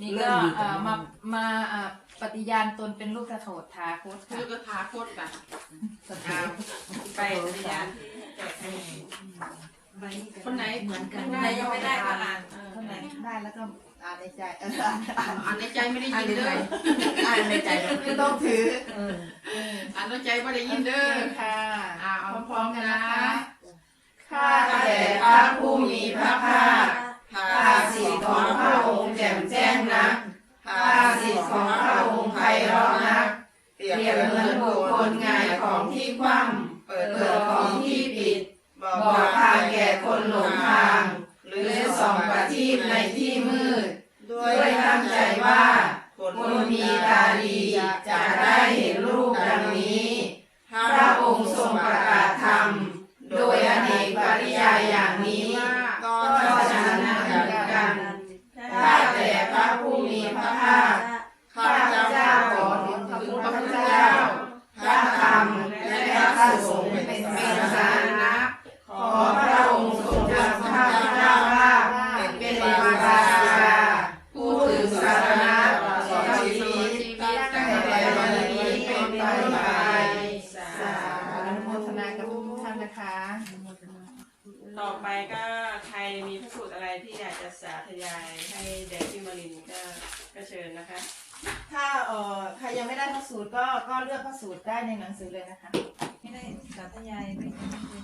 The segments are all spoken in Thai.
นี่ก็เอ่อมามาเอ่อปฏิญาณตนเป็นลูกกระโถดทาโคตค่ะลูกกระทาโคตรแบบเอาไปปฏิญาณ แจกให้คนไหนเหมือนกันคนไหนยังไม่ได้ก็อ่านเออคนไหนได้แล้วก็อ่านในใจเอออ่านในใจไม่ได้ยินเด้ออ่านในใจไม่ต้องถืออ่านในใจไม่ได้ยินเด้อค่ะอ่าเอาพร้อมๆกันนะคะข้าแต่พระผู้มีพระภาคภาสิทธิ์ของพระองค์แจ่มแจ้งนักภาสิทธิ์ของพระองค์ไพเราะนักเปรียบเหมือนบุคคลหงายของที่คว่ำเปิดเปิดของที่ปิดบอกทางแก่ คนหลงทาง หรือส่องประทีปในที่มืด ด้วยตั้งใจว่าคนมีตาดีจะได้เห็นรูปดังนี้ พระองค์ทรงประกาศธรรม โดยอเนกปริยายอย่างนี้ ก็ฉะนั้นเหมือนกัน ข้าแต่พระผู้มีพระภาค ข้าพเจ้าขอถึงพระพุทธเจ้า พระธรรม และพระสงฆ์เป็นสารณะ ขอพระองค์ทรงจำข้าพเจ้าว่าเป็นวาสาผู้ถึงสารณะของชีวิตตั้งแต่วันนี้เป็นต้นไป สาธุอนุโมทนากับทุกท่านนะคะ ต่อไปก็ใคร มีพระสูตรอะไรที่อยากจะสาธยายให้แด่พี่มารินก็ก็เชิญนะคะ ถ้าเอ่อใครยังไม่ได้พระสูตรก็ก็เลือกพระสูตรได้ในหนังสือเลยนะคะ ไม่ได้สาธยายไม่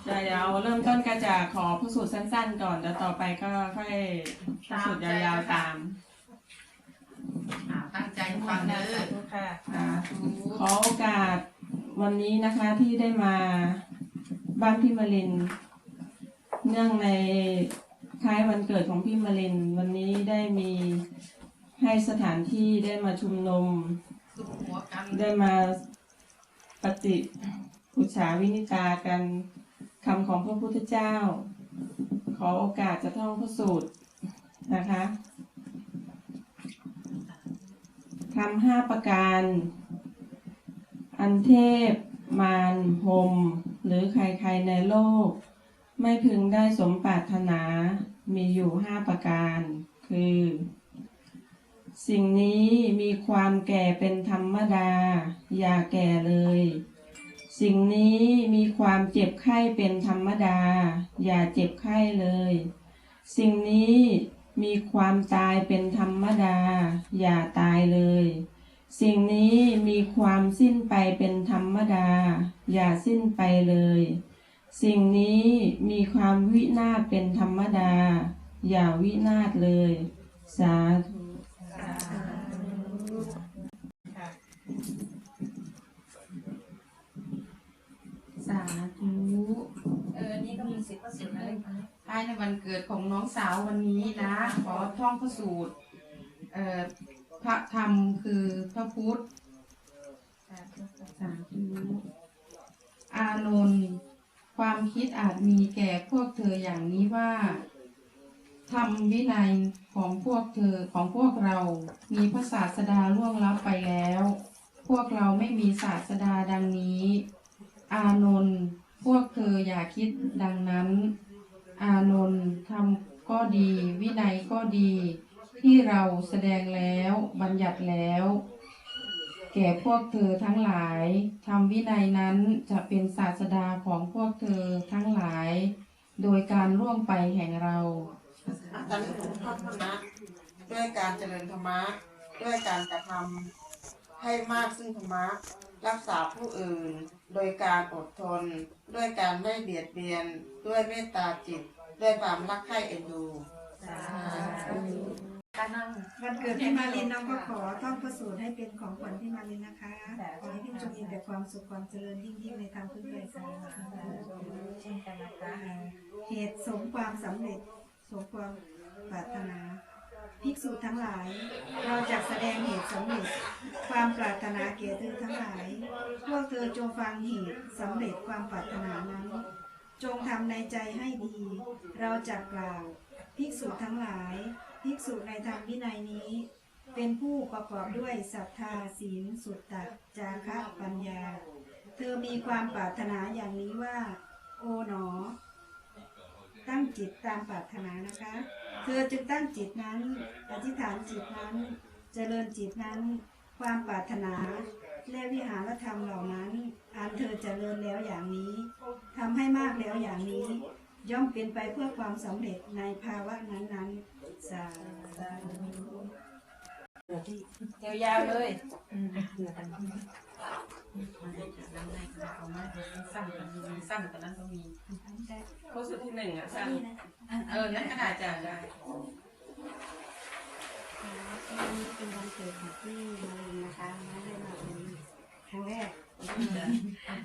เดี๋ยวเริ่มต้นก็จะขอพระสูตรสั้น ๆ ก่อนแล้วต่อไปก็ค่อยพระสูตรยาวๆตามตั้งใจฟังเด้อ ค่ะ อ่าขอโอกาสวันนี้นะคะที่ได้มาบ้านพี่มาริน เนื่องใน คล้ายวันเกิดของพี่มาริน วันนี้ได้มีให้สถานที่ได้มาชุมนุมสุขหัวกันได้มาปฏิปุจฉาวินิจากันคำของพระพุทธเจ้า ขอโอกาสจะท่องพระสูตรนะคะทำห้าประการ อันเทพ มารหมหรือใครๆในโลก ไม่พึงได้สมปรารถนา มีอยู่ห้าประการ คือ สิ่งนี้มีความแก่เป็นธรรมดา อย่าแก่เลย สิ่งนี้มีความเจ็บไข้เป็นธรรมดา อย่าเจ็บไข้เลย สิ่งนี้มีความตายเป็นธรรมดา อย่าตายเลย สิ่งนี้มีความสิ้นไปเป็นธรรมดา อย่าสิ้นไปเลย สิ่งนี้มีความวินาศเป็นธรรมดา อย่าวินาศเลย สาธุสาธุเออ นี่ก็มีสิทธิ์พระสูตรอะไรคะท้ายในวันเกิดของน้องสาววันนี้นะ ขอท่องพระสูตร เอ่อ พระธรรมคือพระพุทธ สาธุ อานนท์ ความคิดอาจมีแก่พวกเธออย่างนี้ว่าธรรมวินัยของพวกเธอของพวกเรา มีพระศาสดาล่วงลับไปแล้ว พวกเราไม่มีศาสดาดังนี้ อานนท์พวกเธออย่าคิดดังนั้น อานนท์ทำก็ดี วินัยก็ดี ที่เราแสดงแล้วบัญญัติแล้ว แก่พวกเธอทั้งหลายทำวินัยนั้นจะเป็นศาสดาของพวกเธอทั้งหลาย โดยการล่วงไปแห่งเราอาจารย์ถูกพัฒนะด้วยการเจริญธรรมะ ด้วยการกระทำให้มากซึ่งธรรมะ รักษาผู้อื่น โดยการอดทน ด้วยการไม่เบียดเบียน ด้วยเมตตาจิต ด้วยความรักใคร่เอ็นดู วันเกิดพี่มารินน้องก็ขอท่องพระสูตรให้เป็นของขวัญพี่มารินนะคะ ขอให้พี่จงมีแต่ความสุขความเจริญยิ่งยิ่งในทางพึ่งไพศาลเช่นกันนะคะเหตุสมความสำเร็จสมความปรารถนา ภิกษุทั้งหลาย เราจะแสดงเหตุสำเร็จ ความปรารถนาแก่เธอทั้งหลาย พวกเธอจงฟังเหตุสำเร็จความปรารถนานั้น จงทำในใจให้ดี เราจะกล่าว ภิกษุทั้งหลาย ภิกษุในธรรมวินัยนี้ เป็นผู้ประกอบด้วยศรัทธาศีลสุตตะจาคะปัญญา เธอมีความปรารถนาอย่างนี้ว่า โอ๋หนอ ตั้งจิตตามปรารถนานะคะ เธอจึงตั้งจิตนั้นอธิษฐานจิตนั้น เจริญจิตนั้น ความปรารถนาและวิหารธรรมเหล่านั้นอันเธอเจริญแล้วอย่างนี้ทำให้มากแล้วอย่างนี้ ย่อมเป็นไปเพื่อความสำเร็จในภาวะนั้นๆ สาธุยวยาวเลยสั้นกว่านี้สั้นกว่านั้นก็มีข้อสุดที่หนึ่งอะสั้นเออนั่นก็ได้จ้ะได้เป็นวันเกิดของพี่มารินนะคะไมาได้มาเป็นครั้งแรก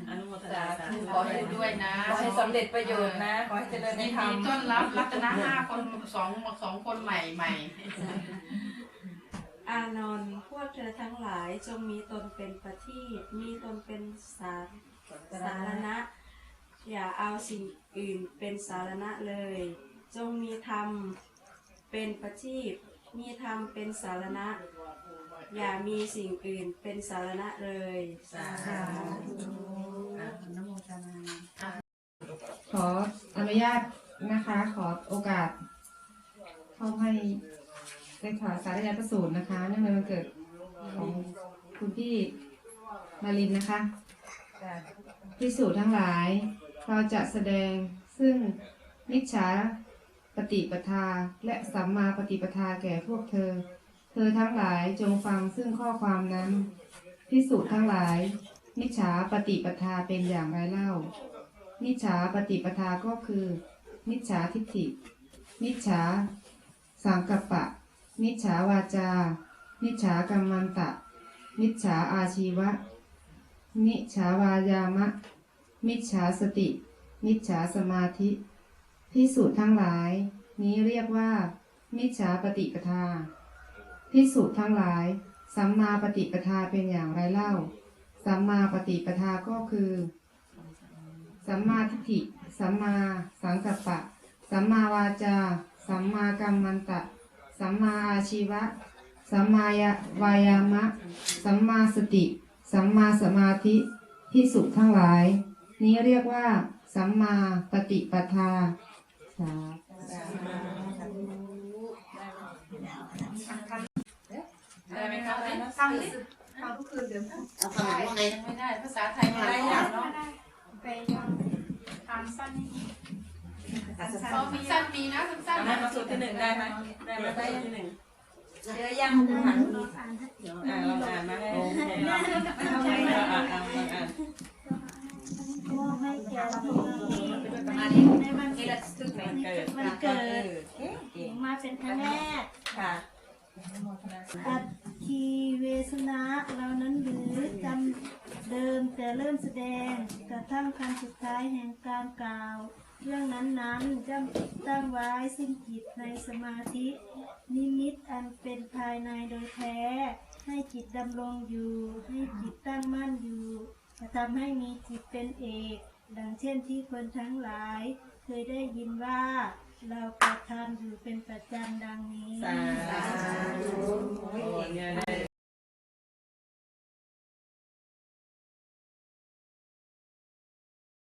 อนุโมทนาสาธุขอให้ด้วยนะขอให้สำเร็จประโยชน์นะ ขอให้เจริญในยินธรรดีมต้อนรับรัตนะห้าคนสองสองคนใหม่ใหม่อานนท์พวกเธอทั้งหลายจงมีตนเป็นประทีปมีตนเป็นสาสารณะ อย่าเอาสิ่งอื่นเป็นสารณะเลย จงมีธรรมเป็นประทีปมีธรรมเป็นสารณะ อย่ามีสิ่งอื่นเป็นสารณะเลย สาสาธุธุอนุโมทนาขออนุญาตนะคะ ขอโอกาส เข้าให้ได้ถวายสารยาประสูตรนะคะเนื่องในวันเกิดของคุณพี่มารินนะคะพิสูจน์ทั้งหลาย เราจะแสดงซึ่งมิจฉาปฏิปทาและสัมมาปฏิปทาแก่พวกเธอ เธอทั้งหลายจงฟังซึ่งข้อความนั้นพิสูจน์ทั้งหลาย มิจฉาปฏิปทาเป็นอย่างไรเล่า มิจฉาปฏิปทาก็คือ มิจฉาทิฏฐิ มิจฉาสังกัปปะ มิจฉาวาจา มิจฉากรรมันตะ มิจฉาอาชีวะ มิจฉาวายามะ มิจฉาสติ มิจฉาสมาธิพิสูจน์ทั้งหลาย นี้เรียกว่า มิจฉาปฏิปทา พิสูจทั้งหลาย สัมมาปฏิปทาเป็นอย่างไรเล่า สัมมาปฏิปทาก็คือ สัมมาทิฏฐิ สัมมาสังกัปปะ สัมมาวาจา สัมมากัมมันตะ สัมมาอาชีวะ สัมมาวายามะ สัมมาสติ สัมมาสมาธิพิสุทั้งหลาย นี้เรียกว่า สัมมาปฏิปทาสาธุ ได้ไหมครับทำดิทำทุกคืนเดี๋ยวเอาคำว่าไงไม่ได้ ภาษาไทยไม่ได้อย่างเนาะไปทำทำสั้นนี่พอมีสั้นมีนะสั้นอันๆนั้นะนข้อสุดที่หนึ่งได้ไหมได้ไหมได้ที่หนึ่งเจอยังอ่าลองอ่านมาให้เอาไปอ่านอ่านอ่านให้แก่ผู้มาดิในวันนี้ละทึกไหมเกิดวันเกิดเก่งมาเป็นครั้งแรกค่ะอัต คีเวสนะเรานั้นหรือจำเดิมแต่เริ่มแสดงกระทั่งคำสุดท้ายแห่งการกล่าว เรื่องนั้นๆจำตั้งไว้ซึ่งจิตในสมาธิ นิมิตอันเป็นภายในโดยแท้ ให้จิตดำรงอยู่ ให้จิตตั้งมั่นอยู่จะทำให้มีจิตเป็นเอก ดังเช่นที่คนทั้งหลาย เคยได้ยินว่า เรากระทำอยู่เป็นประจำดังนี้ สาธุ โอ้ยเนี่ย